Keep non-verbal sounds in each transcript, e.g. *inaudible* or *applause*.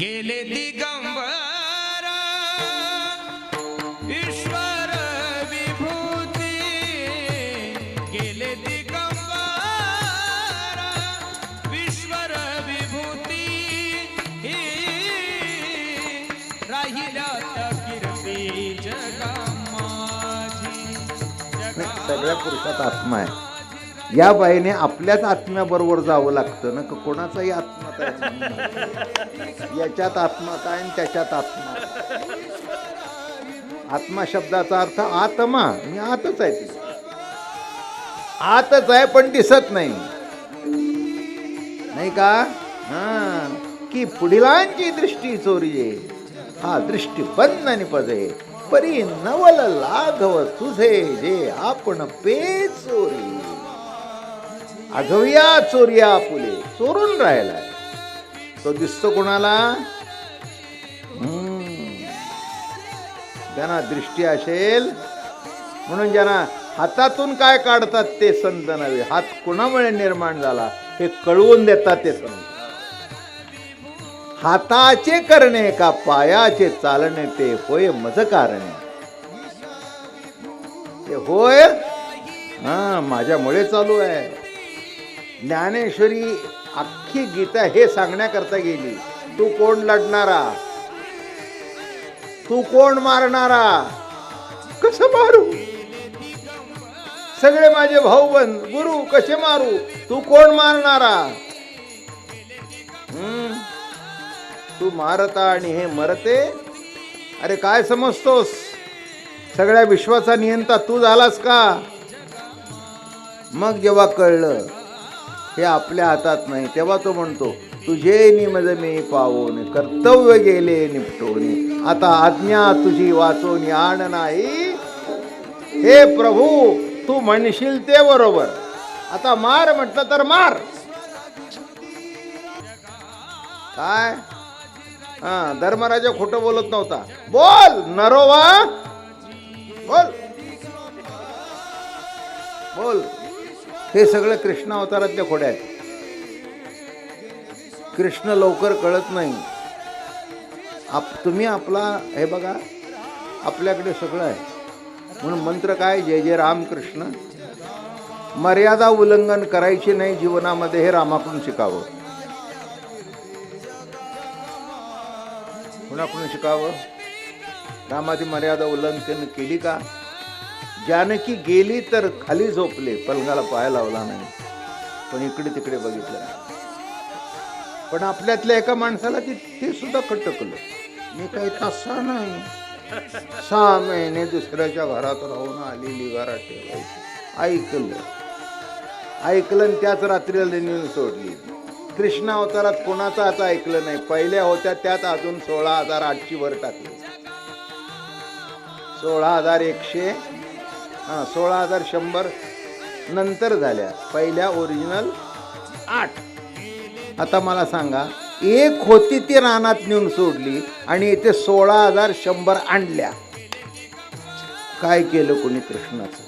गेले दिगंबर ईश्वर विभूती. गेले दिगंबर ईश्वर विभूती. राहिल्या त्या कीर्ती जगा जगा सगळ्या पुरुषात आत्मा आहे. या बाईने आपल्याच आत्म्याबरोबर जावं लागतं ना का कोणाचाही आत्मा याच्यात आत्मा काय आणि त्याच्यात आत्मा? आत्मा शब्दाचा अर्थ आत्मा. मी आतच आहे ती. आतच आहे पण दिसत नाही. नाही का? हा. की पुढिलांची दृष्टी चोरीये हा दृष्टी बंद निपजे परी नवल लाघव तुझे जे आपण पे चोरी. आघविया चोरिया फुले. चोरून राहिलाय. तो दिसतो कोणाला? हम्म. ज्यांना दृष्टी असेल म्हणून ज्यांना हातातून काय काढतात ते संत नव्हे. हात कुणामुळे निर्माण झाला हे कळवून देतात ते संत. हाताचे करणे का पायाचे चालणे ते होय मज कारणे ते होय? हा माझ्यामुळे चालू आहे. ज्ञानेश्वरी अख्खी गीता हे सांगण्याकरता गेली. तू कोण लढणारा? तू कोण मारणारा? कसं मारू? सगळे माझे भाऊ बन गुरु कसे मारू? तू कोण मारणारा? हम्म. तू मारता आणि हे मरते? अरे काय समजतोस? सगळ्या विश्वाचा नियंता तू झालास का? मग जेव्हा कळलं हे आपल्या हातात नाही. तेव्हा तो म्हणतो तुझे निमज मी पावून कर्तव्य गेले निपटून. आता आज्ञा तुझी वाचून आण नाही. हे प्रभू तू म्हणशील ते बरोबर. आता मार म्हटलं तर मार. काय? हा धर्मराजा खोटं बोलत नव्हता. बोल नरोवा. बोल. बोल. हे सगळं कृष्ण अवतारातल्या खोड्या आहेत. कृष्ण लवकर कळत नाही. आप तुम्ही आपला हे बघा आपल्याकडे सगळं आहे. म्हणून मंत्र काय? जय जय रामकृष्ण. मर्यादा उल्लंघन करायची नाही जीवनामध्ये हे रामाकडून शिकावं. कुणाकडून शिकावं? रामाची मर्यादा उल्लंघन केली का? जानकी गेली तर खाली झोपले. पलंगाला पाय लावला नाही. पण इकडे तिकडे बघितलं नाही. पण आपल्यातल्या एका माणसाला ती ते सुद्धा खटकलं. मी काही तसा नाही. सहा महिने दुसऱ्याच्या घरात राहून आलेली घरात ठेवायची ऐकलं. ऐकलं आणि त्याच रात्रीला नेऊन सोडली. कृष्णा अवतारात कोणाचं आता ऐकलं नाही. पहिल्या होत्या त्यात अजून सोळा हजार आठची वर टाकली. सोळा हजार एकशे हां सोळा हजार शंभर नंतर झाल्या. पहिल्या ओरिजिनल आठ. आता मला सांगा एक होती ती रानात नेऊन सोडली आणि इथे सोळा हजार शंभर आणल्या. काय केलं कोणी कृष्णाचं?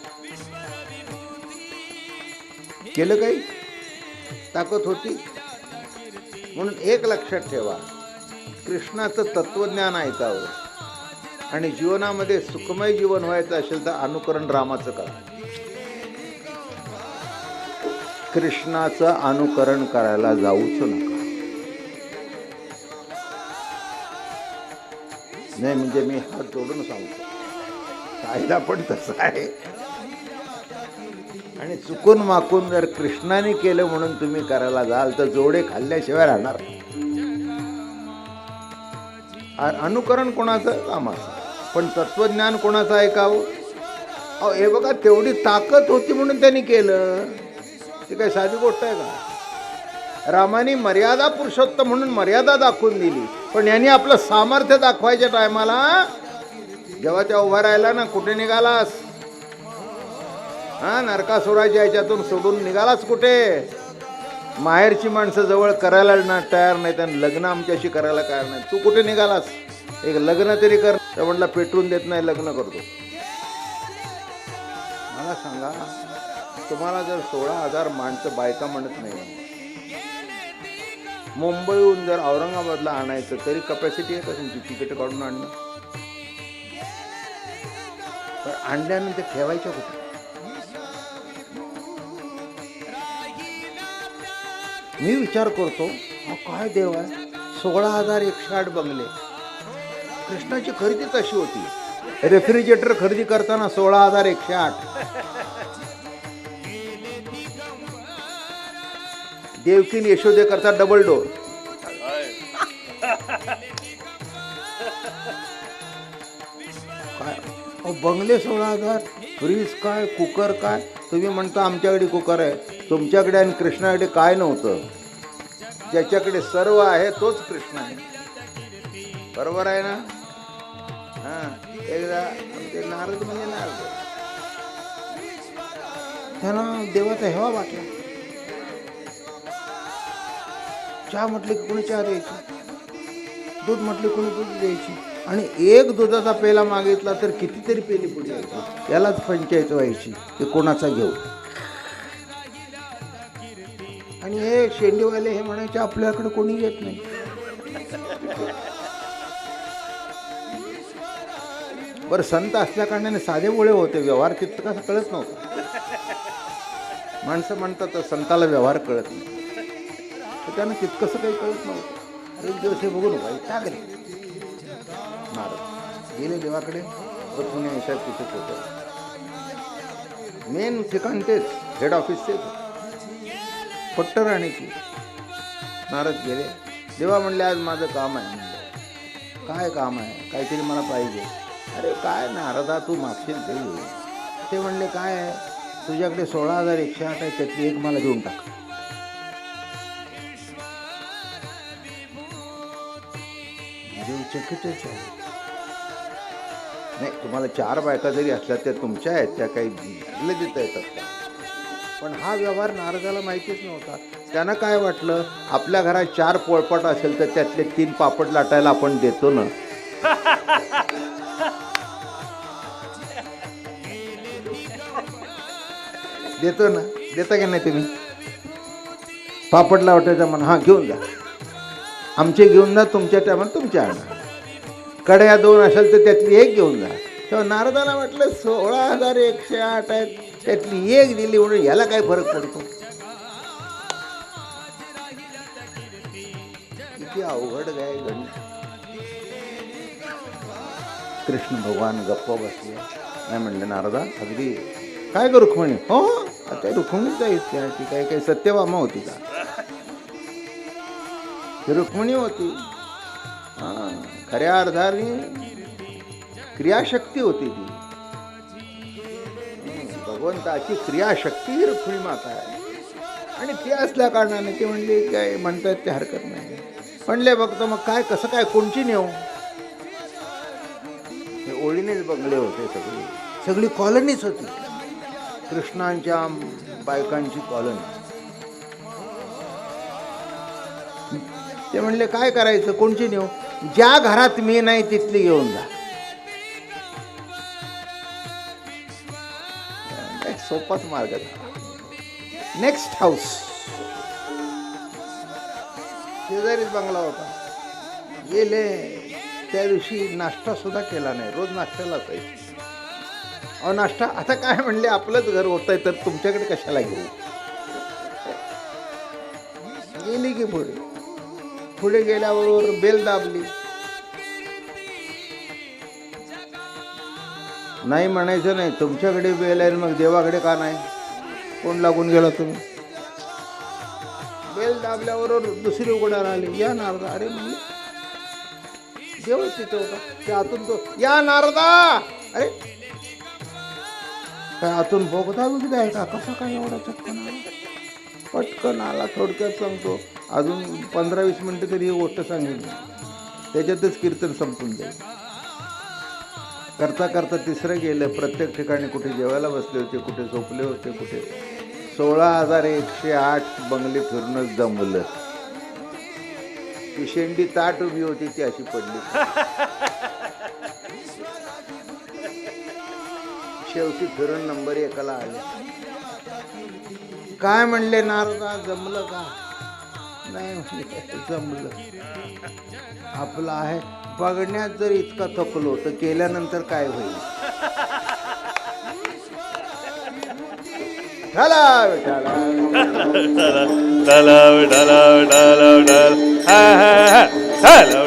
केलं काही? ताकद होती? म्हणून एक लक्षात ठेवा कृष्णाचं तत्वज्ञान ऐकावं. आणि जीवनामध्ये सुखमय जीवन व्हायचं असेल तर अनुकरण रामाचं करा. कृष्णाचं अनुकरण करायला जाऊच नका. नाही म्हणजे मी हात जोडून सांगतो. कायदा पण तसा आहे. आणि चुकून माकून जर कृष्णाने केलं म्हणून तुम्ही करायला जाल तर जोडे खाल्ल्याशिवाय राहणार. अनुकरण कोणाचं? कामाचं पण तत्वज्ञान कोणाचं ऐकावं? अहो हे बघा तेवढी ताकद होती म्हणून त्यांनी केलं. ती काही साधी गोष्ट आहे का? रामाने मर्यादा पुरुषोत्तम म्हणून मर्यादा दाखवून दिली. पण यांनी आपलं सामर्थ्य दाखवायच्या टायमाला जेव्हा त्या उभा राहिला ना कुठे निघालास? हा नरकासुराच्या याच्यातून सोडून निघालाच कुठे? माहेरची माणसं जवळ करायला ना तयार नाही त्यांना लग्न आमच्याशी करायला तयार नाही तू कुठे निघालास? एक लग्न तरी कर. म्हटलं पेटवून देत नाही लग्न करतो. मला सांगा तुम्हाला जर सोळा हजार माणसं बायका म्हणत नाही मुंबईहून जर औरंगाबादला आणायचं तरी कपॅसिटी आहे का तुमची तिकीट काढून आणणं? पण आणल्यानंतर ठेवायच्या कुठे? मी विचार करतो काय देव आहे? सोळा हजार एकशे आठ बंगले. कृष्णाची खरेदी कशी होती? रेफ्रिजरेटर खरेदी करताना सोळा हजार एकशे आठ. देवकीन यशोदे करता डबल डोर काय बंगले सोळा हजार फ्रीज काय कुकर काय? तुम्ही म्हणता आमच्याकडे कुकर आहे. तुमच्याकडे आणि कृष्णाकडे काय नव्हतं? ज्याच्याकडे सर्व आहे तोच कृष्ण आहे. बरोबर आहे ना? हा. एकदा ते नारद म्हणजे नारद त्यांना देवाचा हेवा हो वाटला चहा म्हटली की कोणी चहा द्यायची? दूध म्हटली कोणी दूध द्यायची? आणि एक दुधाचा पेला मागितला तर कितीतरी पेली पुढे यायची. यालाच पंचायत व्हायची की कोणाचा घेऊ? आणि हे शेंडीवाले हे म्हणायचे आपल्याकडे कोणी येत नाही. बरं संत असल्या कारणाने साधे मुळे होते. व्यवहार कित कसं कळत नव्हतं. माणसं म्हणतात तर संताला व्यवहार कळत नाही. तर त्यानं तितकंसं काही कळत नव्हतं. एक दिवस हे बघून टाकले नारद गेले देवाकडे पुणे येतात तिथेच होतं मेन ठिकाण तेच हेड ऑफिस तेच. पट्टर आणीची नारद गेले. देवा म्हणले आज माझं काम आहे. काय काम आहे? काहीतरी मला पाहिजे. अरे काय नारदा तू मागशील तरी ते म्हणले काय तुझ्याकडे सोळा हजार एकशे आठ आहे त्यातली एक मला देऊन टाक. चकितच आहे. नाही तुम्हाला चार बायका जरी असल्या त्या तुमच्या आहेत त्या काही देता येतात पण हा व्यवहार नारदाला माहितीच नव्हता. त्यानं काय वाटलं? आपल्या घरात चार पोळपट असेल तर त्यातले तीन पापड लाटायला आपण देतो ना. *laughs* देतो ना देता की नाही तुम्ही? पापड लावटायचा म्हणा हा घेऊन जा. आमचे घेऊन जा तुमच्या टायमाला तुमच्या आणा. कड्या दोन असेल तर त्यातली एक घेऊन जा. तेव्हा नारदाला वाटलं सोळा हजार एकशे आठ आहेत त्यातली एक दिली म्हणून याला काय फरक पडतो? किती अवघड गाय गण कृष्ण भगवान गप्प बसले. नाही म्हणले नारदा अगदी. काय करू म्हणे हो. हो. हो. आता रुक्मिणीच आहे त्या ती काय काही सत्यभामा होती का? ती रुक्मिणी होती. हा खऱ्या अर्थाने क्रियाशक्ती होती ती. भगवंताची क्रियाशक्ती ही रुक्मिणी माता आहे. आणि ती असल्या कारणाने ती म्हणली काय म्हणतात ते हरकत नाही. म्हणले बघतो मग काय कसं काय कोणची नेऊ? हे ओळीनेच बंगले होते सगळे. सगळी कॉलनीच होती. कृष्णांच्या बायकांची कॉलनी. ते म्हणले काय करायचं? कोणची नेऊ? ज्या घरात मी नाही तिथली घेऊन जा. सोपाच मार्ग नेक्स्ट हाऊस शेजारीच बंगला होता. गेले. त्या दिवशी नाश्ता सुद्धा केला नाही. रोज नाश्त्याला असायची अहो नाश्ता आता काय म्हणले आपलंच घर होत आहे तर तुमच्याकडे कशाला घेऊ? गेली की पुढे. पुढे गेल्याबरोबर बेल दाबली. नाही म्हणायचं नाही तुमच्याकडे बेल आहे मग देवाकडे का नाही? कोण लागून गेला तुम्ही? बेल दाबल्याबरोबर दुसरी उघड्या राहिली या नारदा अरे म्हणजे देवच तिथे होता. ते आतून तो या नारदा! अरे काय आतून बोगदा बिगदा आहे का? कसा काय एवढा चटकन आला? पटकन आला थोडक्यात सांगतो. अजून पंधरा वीस मिनटं तरी ही गोष्ट सांगितली त्याच्यातच कीर्तन संपून जाईल. करता करता तिसरं गेलं प्रत्येक ठिकाणी कुठे जेवायला बसले होते कुठे झोपले होते कुठे. सोळा हजार एकशे आठ बंगले फिरूनच जमलं. ती शेंडी ताट उभी होती ती अशी पडली. *laughs* शेवटी फिरून नंबर एकाला आले काय म्हणले नारदा जमलं का नाही जमलं आपलं आहे बघण्यात जर इतका थकलो तर केल्यानंतर काय होईल चला विठाला. Hello, hello, hello, hello, ha ha ha. Hello,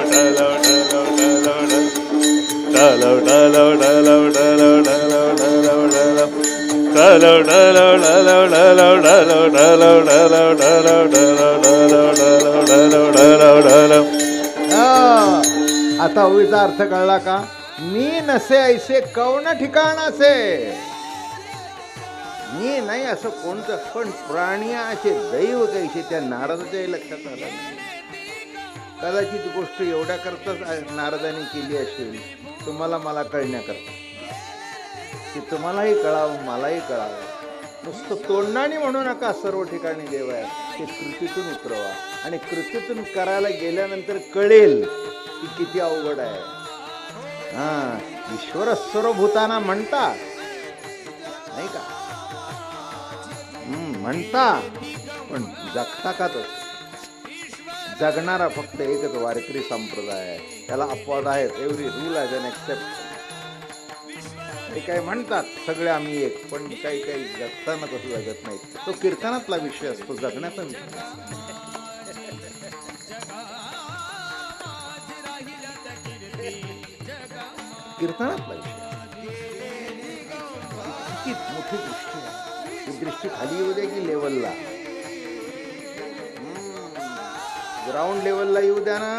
आता ओळीचा अर्थ कळला का? मी नसे ऐसे कौन असे मी नाही असं कोणतं पण प्राणी असे दैव कैसे त्या नारदाच्याही लक्षात आलं. कदाचित गोष्ट एवढ्या करताच नारदाने केली असेल तुम्हाला मला कळण्याकरता. की तुम्हालाही कळावं मलाही कळावं. नुसतं तोंडाने म्हणू नका सर्व ठिकाणी देव आहे ते कृतीतून उतरवा. आणि कृतीतून करायला गेल्यानंतर कळेल की किती अवघड आहे. हा ईश्वर सर्वभूताना म्हणता. नाही का? म्हणता. पण जगता का तो? जगणारा फक्त एकच वारकरी संप्रदाय आहे. त्याला अपवाद आहेत. Every rule as an except. ते काही म्हणतात सगळे आम्ही एक पण काही काही जगताना कसं जगत नाही. तो कीर्तनातला विषय असतो जगण्याचा विषय कीर्तनातला विषय इतकी मोठी दृष्टी आहे. ही दृष्टी खाली येऊ द्या की लेवलला. ग्राउंड लेवलला येऊ द्या ना.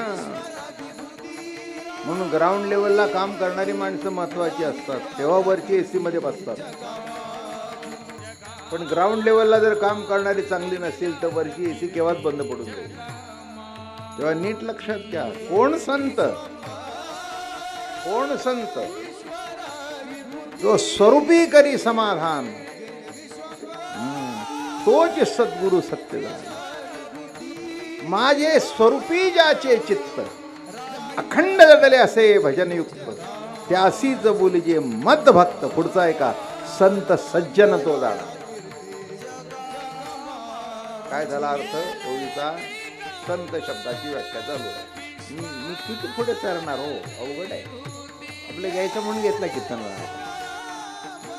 म्हणून ग्राउंड लेवलला काम करणारी माणसं महत्वाची असतात. तेव्हा वरची एसी मध्ये बसतात. पण ग्राउंड लेवलला जर काम करणारी चांगली नसेल तर वरची एसी केव्हाच बंद पडून जाईल? तेव्हा नीट लक्षात घ्या. कोण संत? कोण संत? जो स्वरूपी करी समाधान. तोच सद्गुरु सत्य झाला माझे स्वरूपी ज्याचे चित्त. अखंड जगले असे भजनयुक्त त्यासीच बोलीजे मद भक्त पुढचा आहे का संत सज्जन तो जाणा काय झाला अर्थ? ओळीचा संत शब्दाची व्याख्या चालू आहे. मी मी किती पुढे चरणार हो? अवघड आहे. आपलं घ्यायचं म्हणून घेतला कीर्तन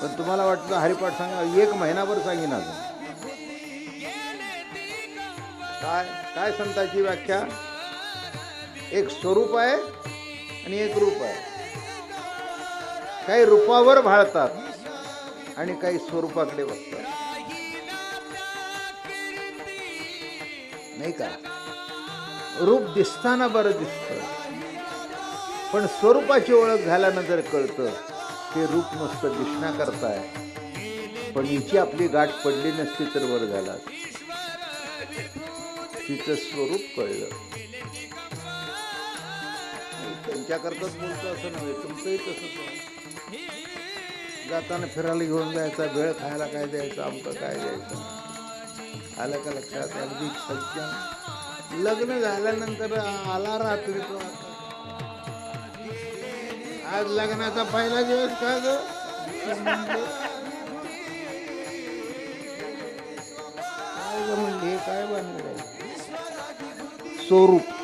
पण तुम्हाला वाटतं हरिपाठ सांगा एक महिनाभर सांगेन अजून. काय काय संताची व्याख्या? एक स्वरूप आहे आणि एक रूप आहे. काही रूपावर भाळतात आणि काही स्वरूपाकडे बघतात. नाही का? रूप दिसताना बरं दिसतं. पण स्वरूपाची ओळख झाल्यानंतर कळतं ते रूप मस्त दिसण्याकरताय पण हिची आपली गाठ पडली नसती तर वर झाला. तिचं स्वरूप कळलं. त्यांच्याकरताच बोलतो असं नव्हे तुमचंही तसंच जाताना फिरायला घेऊन जायचा वेळ खायला काय द्यायचं आमचं काय द्यायचं? आलं का लक्षात? अगदी सज्जन. लग्न झाल्यानंतर आला रात्री तो आज लग्नाचा पहिला दिवस का ग? काय ग म्हणजे, काय बनलं स्वरूप.